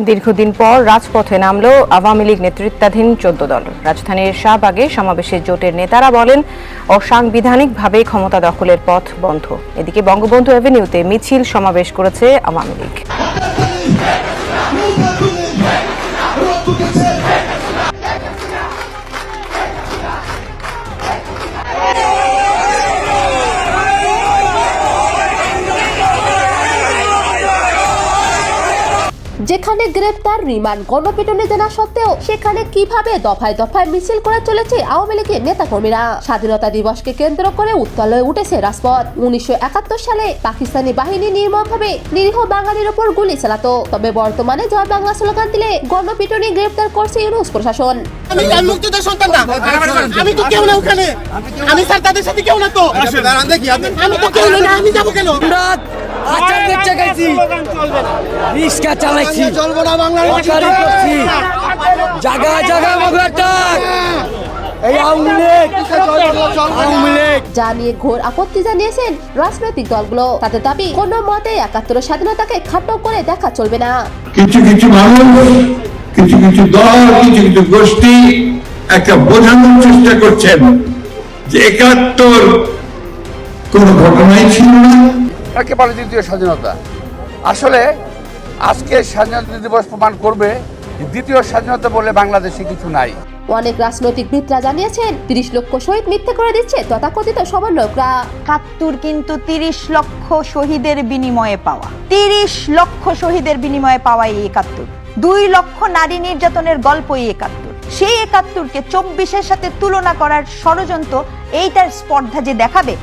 দীর্ঘদিন পর রাজপথে নামল আওয়ামী লীগ নেতৃত্বাধীন চোদ্দ দল। রাজধানীর শাহবাগে সমাবেশে জোটের নেতারা বলেন, অসাংবিধানিকভাবে ক্ষমতা দখলের পথ বন্ধ। এদিকে বঙ্গবন্ধু অ্যাভিনিউতে মিছিল সমাবেশ করেছে আওয়ামী লীগ। যেখানে গ্রেপ্তার রিমান্ড গণপিটনে জানা সত্ত্বেও সেখানে কীভাবে দফায় দফায় মিছিল করে চলেছে আওয়ামী লীগের নেতাকর্মীরা? স্বাধীনতা দিবসকে কেন্দ্র করে উত্তল হয়ে উঠেছে রাজপথ। উনিশশো একাত্তর সালে পাকিস্তানি বাহিনী নির্মমভাবে নিরীহ বাঙালির ওপর গুলি চালাতো। তবে বর্তমানে জয় বাংলা স্লোগান দিলে গণপিটনে গ্রেপ্তার করছে ইউনুস প্রশাসন। আমি সন্তান না। আমি তো কেউ না ওখানে। আমি স্যার তাদের সাথে কেউ না তো। আমি তো কেউ না আমি যাব কেন? গেছি রিক্সা চালাইছি। চলবো না বাংলার করছি। জায়গায় জায়গায় মগলার ডাক যা নিয়ে ঘোর আপত্তি জানিয়েছেন রাজনৈতিক দলগুলো। তাদের দাবি কোনো মতে একাত্তর স্বাধীনতাকে খাটো করে দেখা চলবে না। কিছু কিছু মানুষ কিছু কিছু দল কিছু কিছু গোষ্ঠী একটা বোঝানোর চেষ্টা করছেন যে একাত্তর কোন ঘটনাই ছিল না। একেবারে দ্বিতীয় স্বাধীনতা। আসলে আজকে স্বাধীনতা দিবস প্রমাণ করবে দ্বিতীয় স্বাধীনতা বলে বাংলাদেশে কিছু নাই। অনেক রাজনৈতিক জানিয়েছেন তিরিশ লক্ষ শহীদ মিথ্যে করে দিচ্ছে তথাকথিত সমন্বয়করা। একাত্তর কিন্তু তিরিশ লক্ষ শহীদের বিনিময়ে পাওয়া। তিরিশ লক্ষ শহীদের বিনিময়ে পাওয়া এই একাত্তর। দুই লক্ষ নারী নির্যাতনের গল্প এই একাত্তর। সেই একাত্তরকে চব্বিশের সাথে তুলনা করার ষড়যন্ত্র এইটার স্পর্ধা যে দেখাবে